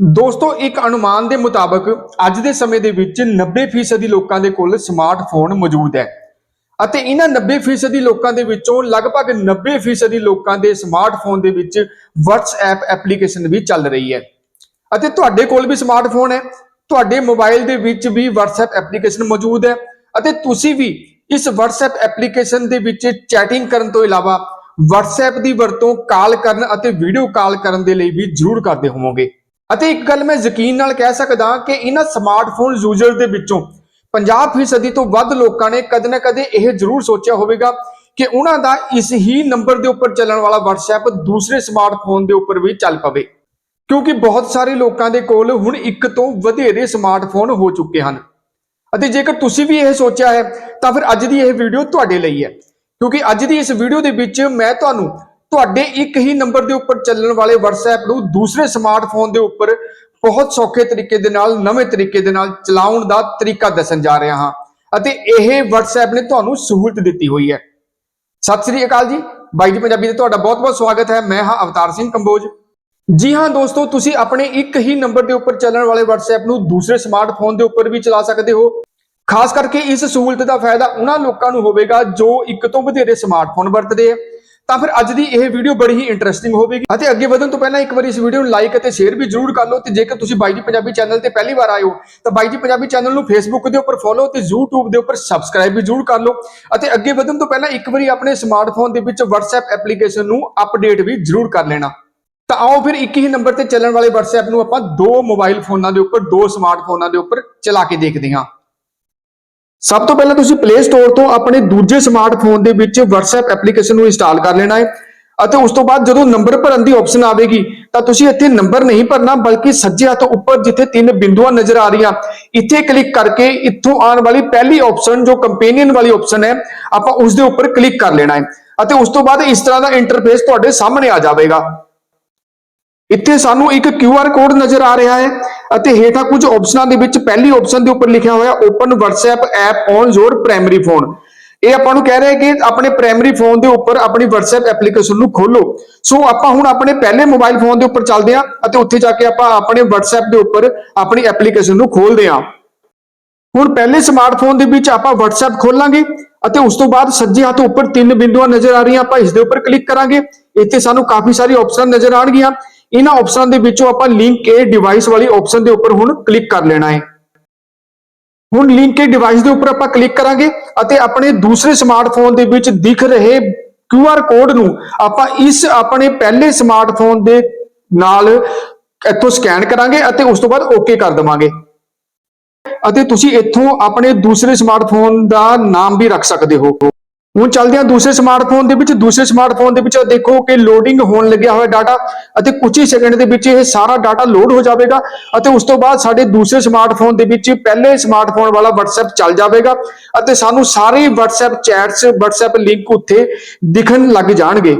ਦੋਸਤੋ, ਇੱਕ ਅਨੁਮਾਨ ਦੇ ਮੁਤਾਬਕ ਅੱਜ ਦੇ ਸਮੇਂ ਦੇ ਵਿੱਚ 90% ਲੋਕਾਂ ਦੇ ਕੋਲ ਸਮਾਰਟਫੋਨ ਮੌਜੂਦ ਹੈ ਅਤੇ ਇਹਨਾਂ 90% ਲੋਕਾਂ ਦੇ ਵਿੱਚੋਂ ਲਗਭਗ 90% ਲੋਕਾਂ ਦੇ ਸਮਾਰਟਫੋਨ ਦੇ ਵਿੱਚ WhatsApp ਐਪਲੀਕੇਸ਼ਨ ਵੀ ਚੱਲ ਰਹੀ ਹੈ। ਅਤੇ ਤੁਹਾਡੇ ਕੋਲ ਵੀ ਸਮਾਰਟਫੋਨ ਹੈ, ਤੁਹਾਡੇ ਮੋਬਾਈਲ ਦੇ ਵਿੱਚ ਵੀ WhatsApp ਐਪਲੀਕੇਸ਼ਨ ਮੌਜੂਦ ਹੈ ਅਤੇ ਤੁਸੀਂ ਵੀ ਇਸ WhatsApp ਐਪਲੀਕੇਸ਼ਨ ਦੇ ਵਿੱਚ ਚੈਟਿੰਗ ਕਰਨ ਤੋਂ ਇਲਾਵਾ WhatsApp ਦੀ ਵਰਤੋਂ ਕਾਲ ਕਰਨ ਅਤੇ ਵੀਡੀਓ ਕਾਲ ਕਰਨ ਦੇ ਲਈ ਵੀ ਜ਼ਰੂਰ ਕਰਦੇ ਹੋਵੋਗੇ। ਅਤੇ ਇੱਕ ਗੱਲ ਮੈਂ ਯਕੀਨ ਨਾਲ ਕਹਿ ਸਕਦਾ ਕਿ ਇਹਨਾਂ ਸਮਾਰਟਫੋਨ ਯੂਜ਼ਰ ਦੇ ਵਿੱਚੋਂ 50% ਤੋਂ ਵੱਧ ਲੋਕਾਂ ਨੇ ਕਦੇ ਨਾ ਕਦੇ ਇਹ ਜ਼ਰੂਰ ਸੋਚਿਆ ਹੋਵੇਗਾ ਕਿ ਉਹਨਾਂ ਦਾ ਇਸ ਹੀ ਨੰਬਰ ਦੇ ਉੱਪਰ ਚੱਲਣ ਵਾਲਾ WhatsApp ਦੂਸਰੇ ਸਮਾਰਟਫੋਨ ਦੇ ਉੱਪਰ ਵੀ ਚੱਲ ਪਵੇ। ਕਿਉਂਕਿ ਬਹੁਤ ਸਾਰੇ ਲੋਕਾਂ ਦੇ ਕੋਲ ਹੁਣ ਇੱਕ ਤੋਂ ਵਧੇਰੇ ਸਮਾਰਟਫੋਨ ਹੋ ਚੁੱਕੇ ਹਨ। ਅਤੇ ਜੇਕਰ ਤੁਸੀਂ ਵੀ ਇਹ ਸੋਚਿਆ ਹੈ, ਤਾਂ ਫਿਰ ਅੱਜ ਦੀ ਇਹ ਵੀਡੀਓ ਤੁਹਾਡੇ ਲਈ ਹੈ। ਕਿਉਂਕਿ ਅੱਜ ਦੀ ਇਸ ਵੀਡੀਓ ਦੇ ਵਿੱਚ ਮੈਂ ਤੁਹਾਨੂੰ ਤੁਹਾਡੇ ਇੱਕ ਹੀ ਨੰਬਰ ਦੇ ਉੱਪਰ ਚੱਲਣ ਵਾਲੇ WhatsApp ਨੂੰ ਦੂਸਰੇ ਸਮਾਰਟਫੋਨ ਦੇ ਉੱਪਰ ਬਹੁਤ ਸੌਖੇ ਤਰੀਕੇ ਦੇ ਨਾਲ, ਨਵੇਂ ਤਰੀਕੇ ਦੇ ਨਾਲ ਚਲਾਉਣ ਦਾ ਤਰੀਕਾ ਦੱਸਣ ਜਾ ਰਿਹਾ ਹਾਂ। ਅਤੇ ਇਹ WhatsApp ਨੇ ਤੁਹਾਨੂੰ ਸਹੂਲਤ ਦਿੱਤੀ ਹੋਈ ਹੈ। ਸਤਿ ਸ੍ਰੀ ਅਕਾਲ ਜੀ। ਬਾਈ ਜੀ ਪੰਜਾਬੀ ਤੇ ਤੁਹਾਡਾ ਬਹੁਤ-ਬਹੁਤ ਸਵਾਗਤ ਹੈ। ਮੈਂ ਹਾਂ ਅਵਤਾਰ ਸਿੰਘ ਕੰਬੋਜ। ਜੀ ਹਾਂ ਦੋਸਤੋ, ਤੁਸੀਂ ਆਪਣੇ ਇੱਕ ਹੀ ਨੰਬਰ ਦੇ ਉੱਪਰ ਚੱਲਣ ਵਾਲੇ WhatsApp ਨੂੰ ਦੂਸਰੇ ਸਮਾਰਟਫੋਨ ਦੇ ਉੱਪਰ ਵੀ ਚਲਾ ਸਕਦੇ ਹੋ। ਖਾਸ ਕਰਕੇ ਇਸ ਸਹੂਲਤ ਦਾ ਫਾਇਦਾ ਉਹਨਾਂ ਲੋਕਾਂ ਨੂੰ ਹੋਵੇਗਾ ਜੋ ਇੱਕ ਤੋਂ ਵਧੇਰੇ ਸਮਾਰਟਫੋਨ ਵਰਤਦੇ ਆ। ਤਾਂ ਫਿਰ ਅੱਜ ਦੀ ਇਹ ਵੀਡੀਓ ਬੜੀ ਹੀ ਇੰਟਰਸਟਿੰਗ ਹੋਵੇਗੀ। ਅਤੇ ਅੱਗੇ ਵਧਣ ਤੋਂ ਪਹਿਲਾਂ ਇੱਕ ਵਾਰੀ ਇਸ ਵੀਡੀਓ ਨੂੰ ਲਾਈਕ ਅਤੇ ਸ਼ੇਅਰ ਵੀ ਜ਼ਰੂਰ ਕਰ ਲਓ ਤੇ ਜੇਕਰ ਤੁਸੀਂ ਬਾਈ ਜੀ ਪੰਜਾਬੀ ਚੈਨਲ ਤੇ ਪਹਿਲੀ ਵਾਰ ਆਏ ਹੋ, ਤਾਂ ਬਾਈ ਜੀ ਪੰਜਾਬੀ ਚੈਨਲ ਨੂੰ ਫੇਸਬੁੱਕ ਦੇ ਉੱਪਰ ਫੋਲੋ ਤੇ YouTube ਦੇ ਉੱਪਰ ਸਬਸਕ੍ਰਾਈਬ ਵੀ ਜ਼ਰੂਰ ਕਰ ਲਓ। ਅਤੇ ਅੱਗੇ ਵਧਣ ਤੋਂ ਪਹਿਲਾਂ ਇੱਕ ਵਾਰੀ ਆਪਣੇ ਸਮਾਰਟਫੋਨ ਦੇ ਵਿੱਚ WhatsApp ਐਪਲੀਕੇਸ਼ਨ ਨੂੰ ਅਪਡੇਟ ਵੀ ਜ਼ਰੂਰ ਕਰ ਲੈਣਾ। ਤਾਂ ਆਓ ਫਿਰ ਇੱਕ ਹੀ ਨੰਬਰ ਤੇ ਚੱਲਣ ਵਾਲੇ WhatsApp ਨੂੰ ਆਪਾਂ ਦੋ ਮੋਬਾਈਲ ਫੋਨਾਂ ਦੇ ਉੱਪਰ, ਦੋ ਸਮਾਰਟਫੋਨਾਂ ਦੇ ਉੱਪਰ ਚਲਾ ਕੇ ਦੇਖਦੇ ਹਾਂ। ਸਭ ਤੋਂ ਪਹਿਲਾਂ ਤੁਸੀਂ ਪਲੇ ਸਟੋਰ ਤੋਂ ਆਪਣੇ ਦੂਜੇ ਸਮਾਰਟਫੋਨ ਦੇ ਵਿੱਚ WhatsApp ਐਪਲੀਕੇਸ਼ਨ ਨੂੰ ਇੰਸਟਾਲ ਕਰ ਲੈਣਾ ਹੈ ਅਤੇ ਉਸ ਤੋਂ ਬਾਅਦ ਜਦੋਂ ਨੰਬਰ ਭਰਨ ਦੀ ਆਪਸ਼ਨ ਆਵੇਗੀ, ਤਾਂ ਤੁਸੀਂ ਇੱਥੇ ਨੰਬਰ ਨਹੀਂ ਭਰਨਾ, ਬਲਕਿ ਸੱਜੇ ਹੱਥ ਉੱਪਰ ਜਿੱਥੇ ਤਿੰਨ ਬਿੰਦੂਆਂ ਨਜ਼ਰ ਆ ਰਹੀਆਂ, ਇੱਥੇ ਕਲਿੱਕ ਕਰਕੇ ਇੱਥੋਂ ਆਉਣ ਵਾਲੀ ਪਹਿਲੀ ਆਪਸ਼ਨ ਜੋ ਕੰਪੇਨੀਅਨ ਵਾਲੀ ਆਪਸ਼ਨ ਹੈ, ਆਪਾਂ ਉਸ ਦੇ ਉੱਪਰ ਕਲਿੱਕ ਕਰ ਲੈਣਾ ਹੈ। ਅਤੇ ਉਸ ਤੋਂ ਬਾਅਦ ਇਸ ਤਰ੍ਹਾਂ ਦਾ ਇੰਟਰਫੇਸ ਤੁਹਾਡੇ ਸਾਹਮਣੇ ਆ ਜਾਵੇਗਾ। ਇੱਥੇ ਸਾਨੂੰ ਇੱਕ QR ਕੋਡ ਨਜ਼ਰ ਆ ਰਿਹਾ ਹੈ ਅਤੇ ਹੇਠਾਂ ਕੁਝ ਆਪਸ਼ਨਾਂ ਦੇ ਵਿੱਚ ਪਹਿਲੀ ਆਪਸ਼ਨ ਦੇ ਉੱਪਰ ਲਿਖਿਆ ਹੋਇਆ open WhatsApp app on your primary phone ਇਹ ਆਪਾਂ ਨੂੰ ਕਹਿ ਰਿਹਾ ਕਿ ਆਪਣੇ ਪ੍ਰਾਇਮਰੀ ਫੋਨ ਦੇ ਉੱਪਰ ਆਪਣੀ WhatsApp ਐਪਲੀਕੇਸ਼ਨ ਨੂੰ ਖੋਲੋ ਸੋ ਆਪਾਂ ਹੁਣ ਆਪਣੇ ਪਹਿਲੇ ਮੋਬਾਈਲ ਫੋਨ ਦੇ ਉੱਪਰ ਚੱਲਦੇ ਹਾਂ ਅਤੇ ਉੱਥੇ ਜਾ ਕੇ ਆਪਾਂ ਆਪਣੇ WhatsApp ਦੇ ਉੱਪਰ ਆਪਣੀ ਐਪਲੀਕੇਸ਼ਨ ਨੂੰ ਖੋਲਦੇ ਹਾਂ। ਹੁਣ ਪਹਿਲੇ ਸਮਾਰਟਫੋਨ ਦੇ ਵਿੱਚ ਆਪਾਂ WhatsApp ਖੋਲਾਂਗੇ ਅਤੇ ਉਸ ਤੋਂ ਬਾਅਦ ਸੱਜੇ ਹੱਥ ਉੱਪਰ ਤਿੰਨ ਬਿੰਦੂਆਂ ਨਜ਼ਰ ਆ ਰਹੀਆਂ। ਆਪਾਂ ਇਸ ਦੇ ਉੱਪਰ ਕਲਿੱਕ ਕਰਾਂਗੇ। ਇੱਥੇ ਸਾਨੂੰ ਕਾਫੀ ਸਾਰੀ ਆਪਸ਼ਨ ਨਜ਼ਰ ਆਣਗੀਆਂ ਇਹਨਾਂ ਆਪਸ਼ਨਾਂ ਦੇ ਵਿੱਚੋਂ ਆਪਾਂ ਲਿੰਕ ਏ ਡਿਵਾਈਸ ਵਾਲੀ ਆਪਸ਼ਨ ਦੇ ਉੱਪਰ ਹੁਣ ਕਲਿੱਕ ਕਰ ਲੈਣਾ ਹੈ। ਹੁਣ ਲਿੰਕ ਏ ਡਿਵਾਈਸ ਦੇ ਉੱਪਰ ਆਪਾਂ ਕਲਿੱਕ ਕਰਾਂਗੇ ਅਤੇ ਆਪਣੇ ਦੂਸਰੇ ਸਮਾਰਟਫੋਨ ਦੇ ਵਿੱਚ ਦਿਖ ਰਹੇ QR ਕੋਡ ਨੂੰ ਆਪਾਂ ਇਸ ਆਪਣੇ ਪਹਿਲੇ ਸਮਾਰਟਫੋਨ ਦੇ ਨਾਲ ਇੱਥੋਂ ਸਕੈਨ ਕਰਾਂਗੇ ਅਤੇ ਉਸ ਤੋਂ ਬਾਅਦ ਓਕੇ ਕਰ ਦਵਾਂਗੇ। ਅਤੇ ਤੁਸੀਂ ਇੱਥੋਂ ਆਪਣੇ ਦੂਸਰੇ ਸਮਾਰਟਫੋਨ ਦਾ ਨਾਮ ਵੀ ਰੱਖ ਸਕਦੇ ਹੋ। ਹੁਣ ਚੱਲਦੇ ਹਾਂ ਦੂਸਰੇ ਸਮਾਰਟਫੋਨ ਦੇ ਵਿੱਚ। ਦੂਸਰੇ ਸਮਾਰਟਫੋਨ ਦੇ ਵਿੱਚ ਦੇਖੋ ਕਿ ਲੋਡਿੰਗ ਹੋਣ ਲੱਗਿਆ ਹੋਇਆ ਡਾਟਾ ਅਤੇ ਕੁਝ ਹੀ ਸੈਕਿੰਡ ਦੇ ਵਿੱਚ ਇਹ ਸਾਰਾ ਡਾਟਾ ਲੋਡ ਹੋ ਜਾਵੇਗਾ ਅਤੇ ਉਸ ਤੋਂ ਬਾਅਦ ਸਾਡੇ ਦੂਸਰੇ ਸਮਾਰਟਫੋਨ ਦੇ ਵਿੱਚ ਪਹਿਲੇ ਸਮਾਰਟਫੋਨ ਵਾਲਾ WhatsApp ਚੱਲ ਜਾਵੇਗਾ ਅਤੇ ਸਾਨੂੰ ਸਾਰੇ WhatsApp ਚੈਟਸ WhatsApp ਲਿੰਕ ਉੱਥੇ ਦਿਖਣ ਲੱਗ ਜਾਣਗੇ।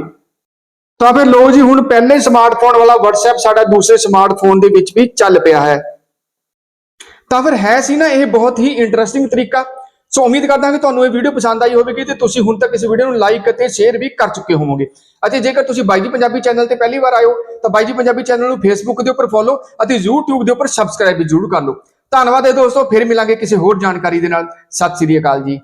ਤਾਂ ਫਿਰ ਲੋ ਜੀ, ਹੁਣ ਪਹਿਲੇ ਸਮਾਰਟਫੋਨ ਵਾਲਾ WhatsApp ਸਾਡਾ ਦੂਸਰੇ ਸਮਾਰਟਫੋਨ ਦੇ ਵਿੱਚ ਵੀ ਚੱਲ ਪਿਆ ਹੈ। ਤਾਂ ਫਿਰ ਹੈ ਸੀ ਨਾ ਇਹ ਬਹੁਤ ਹੀ ਇੰਟਰਸਟਿੰਗ ਤਰੀਕਾ। ਸੋ ਉਮੀਦ ਕਰਦਾ ਹਾਂ ਕਿ ਤੁਹਾਨੂੰ ਇਹ ਵੀਡੀਓ ਪਸੰਦ ਆਈ ਹੋਵੇਗੀ ਤੇ ਤੁਸੀਂ ਹੁਣ ਤੱਕ ਇਸ ਵੀਡੀਓ ਨੂੰ ਲਾਈਕ ਅਤੇ ਸ਼ੇਅਰ ਵੀ ਕਰ ਚੁੱਕੇ ਹੋਵੋਗੇ। ਅਤੇ ਜੇਕਰ ਤੁਸੀਂ ਬਾਈ ਜੀ ਪੰਜਾਬੀ ਚੈਨਲ ਤੇ ਪਹਿਲੀ ਵਾਰ ਆਇਓ ਤਾਂ ਬਾਈ ਜੀ ਪੰਜਾਬੀ ਚੈਨਲ ਨੂੰ ਫੇਸਬੁੱਕ ਦੇ ਉੱਪਰ ਫੋਲੋ ਅਤੇ YouTube ਦੇ ਉੱਪਰ ਸਬਸਕ੍ਰਾਈਬ ਵੀ ਜ਼ਰੂਰ ਕਰ ਲਓ। ਧੰਨਵਾਦ ਹੈ ਦੋਸਤੋ, ਫਿਰ ਮਿਲਾਂਗੇ ਕਿਸੇ ਹੋਰ ਜਾਣਕਾਰੀ ਦੇ ਨਾਲ। ਸਤਿ ਸ੍ਰੀ ਅਕਾਲ ਜੀ।